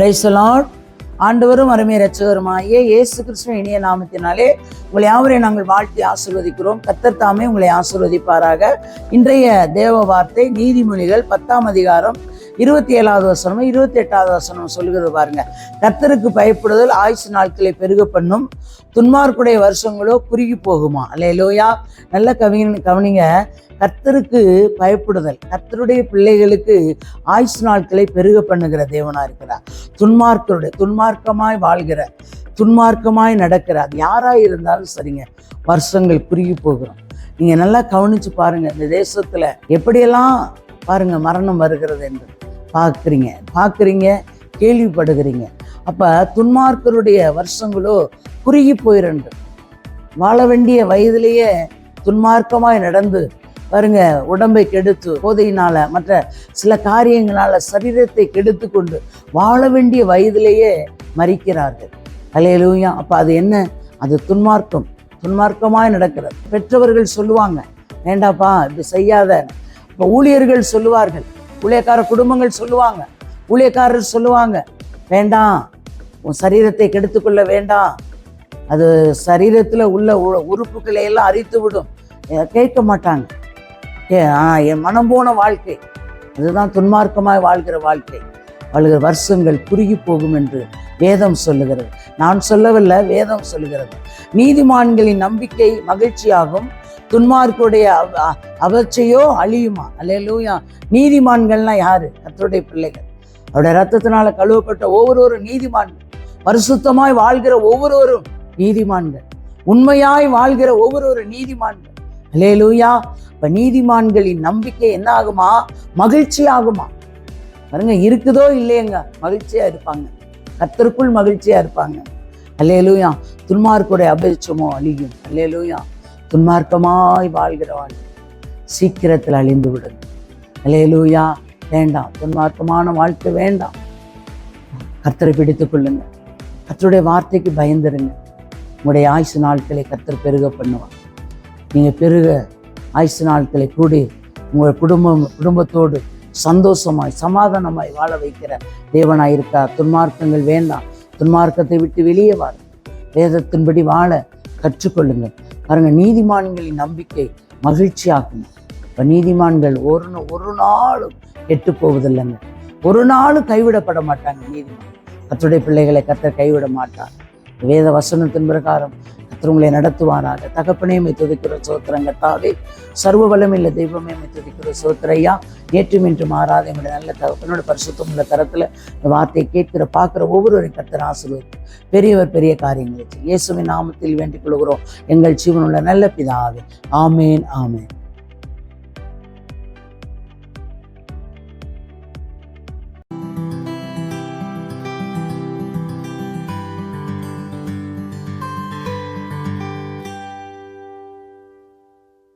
பிரைசலாட் ஆண்டவரும் அருமை ரச்சகருமாய இயேசு கிறிஸ்துவ இனிய நாமத்தினாலே உங்களை யாவரையும் நாங்கள் வாழ்த்தி ஆசீர்வதிக்கிறோம். கத்தர் தாமே உங்களை ஆசீர்வதிப்பாராக. இன்றைய தேவ வார்த்தை நீதிமொழிகள் பத்தாம் அதிகாரம் இருபத்தி ஏழாவது வசனமும் இருபத்தி எட்டாவது வசனம் சொல்லுகிறது பாருங்க. கத்தருக்கு பயப்படுதல் ஆயுசு நாட்களை பெருக பண்ணும். துன்மார்க்குடைய வருஷங்களோ குறுகி போகுமா? அல்லையிலோயா நல்ல கவிஞன் கவனிங்க. கத்தருக்கு பயப்படுதல் கத்தருடைய பிள்ளைகளுக்கு ஆயுசு நாட்களை பெருக பண்ணுகிற தேவனா இருக்கிறார். துன்மார்க்கருடைய துன்மார்க்கமாய் வாழ்கிற துன்மார்க்கமாய் நடக்கிற அது யாராக இருந்தாலும் சரிங்க வருஷங்கள் குறுகி போகிறோம் நீங்க நல்லா கவனிச்சு பாருங்க இந்த தேசத்துல எப்படியெல்லாம் பாருங்க மரணம் வருகிறது என்று. பார்க்குறீங்க பார்க்குறீங்க கேள்விப்படுகிறீங்க. அப்போ துன்மார்க்கருடைய வருஷங்களோ குறுகி போயிரண்டு. வாழ வேண்டிய வயதிலேயே துன்மார்க்கமாய் நடந்து பாருங்க உடம்பை கெடுத்து போதையினால் மற்ற சில காரியங்களால் சரீரத்தை கெடுத்து கொண்டு வாழ வேண்டிய வயதிலேயே மறிக்கிறார்கள் அலையலூயா அப்போ அது என்ன? அது துன்மார்க்கம். துன்மார்க்கமாய் நடக்கிறது. பெற்றவர்கள் சொல்லுவாங்க வேண்டாப்பா இப்படி செய்யாத. இப்போ ஊழியர்கள் சொல்லுவார்கள் ஊழியக்கார குடும்பங்கள் சொல்லுவாங்க. ஊழியக்காரர் சொல்லுவாங்க வேண்டாம் உன் சரீரத்தை கெடுத்துக்கொள்ள வேண்டாம். அது சரீரத்தில் உள்ள உ- உறுப்புகளை எல்லாம் அரித்து விடும். கேட்க மாட்டாங்க. ஏ ஆ என் மனம் போன வாழ்க்கை. அதுதான் துன்மார்க்கமாய் வாழ்கிற வாழ்க்கை. வாழ்கிற வருஷங்கள் குறுகி போகும் என்று வேதம் சொல்லுகிறது. நான் சொல்லவில்லை வேதம் சொல்லுகிறது. நீதிமான்களின் நம்பிக்கை மகிழ்ச்சியாகும். துன்மார்க்குடைய அவச்சையோ அழியுமா? அல்லேலூயா. நீதிமான்கள்னா யாரு? கத்தருடைய பிள்ளைகள். அவருடைய ரத்தத்தினால கழுவப்பட்ட ஒவ்வொருவரும் நீதிமான்கள் பரிசுத்தமாய் வாழ்கிற ஒவ்வொருவரும் நீதிமான்கள் உண்மையாய் வாழ்கிற ஒவ்வொருவரும் நீதிமான்கள். அல்லேலூயா. இப்ப நீதிமான்களின் நம்பிக்கை என்ன ஆகுமா மகிழ்ச்சி ஆகுமா பாருங்க இருக்குதோ இல்லையங்க மகிழ்ச்சியா இருப்பாங்க. கத்தருக்குள் மகிழ்ச்சியா இருப்பாங்க. அல்லேலூயா. துன்மார்க்குடைய அபேட்சமோ அழியும். அல்லேலூயா. துன்மார்க்கமாய் வாழ்கிற வாழ்க்கை சீக்கிரத்தில் அழிந்து விடும் அலையலூயா. வேண்டாம். துன்மார்க்கமான வாழ்க்கை வேண்டாம். கத்தரை பிடித்துக் கொள்ளுங்க கத்தருடைய வார்த்தைக்கு பயந்துருங்க உங்களுடைய ஆயுசு நாட்களை கத்தர் பெருக பண்ணுவார். நீங்கள் பெருக ஆயுசு நாட்களை கூடி உங்கள் குடும்பம் குடும்பத்தோடு சந்தோஷமாய் சமாதானமாய் வாழ வைக்கிற தேவனாயிருக்கா துன்மார்க்கங்கள் வேண்டாம். துன்மார்க்கத்தை விட்டு வெளியே வாரு வேதத்தின்படி வாழ கற்றுக்கொள்ளுங்கள். பாருங்க நீதிமான்களின் நம்பிக்கை மகிழ்ச்சியாகும். இப்போ நீதிமான்கள் ஒரு ஒரு நாளும் கெட்டு போவதில்லைங்க. ஒரு நாளும் கைவிடப்பட மாட்டாங்க நீதிமான் கத்துடைய பிள்ளைகளை கர்த்தர் கைவிட மாட்டார். வேத வசனத்தின் பிரகாரம் கர்த்தர் நடத்துவாராக. தகப்பனே துதிக்கிற சோத்திரங்க தாவே. சர்வ வளமில்லை தெய்வமே துதிக்கிற சோத்திரையா. ஏற்றும் இன்று மாறாத எங்களுடைய நல்ல தகப்பனோட பரிசுத்தம் உள்ள தரத்தில் இந்த வார்த்தையை கேட்கிற பார்க்குற ஒவ்வொருவரையும் கர்த்தர் ஆசீர்வதித்து பெரியவர் பெரிய காரியங்களை இயேசுவின் நாமத்தில் வேண்டிக் கொள்கிறோம். எங்கள் ஜீவனுள்ள நல்ல பிதாவே. ஆமேன் ஆமேன்.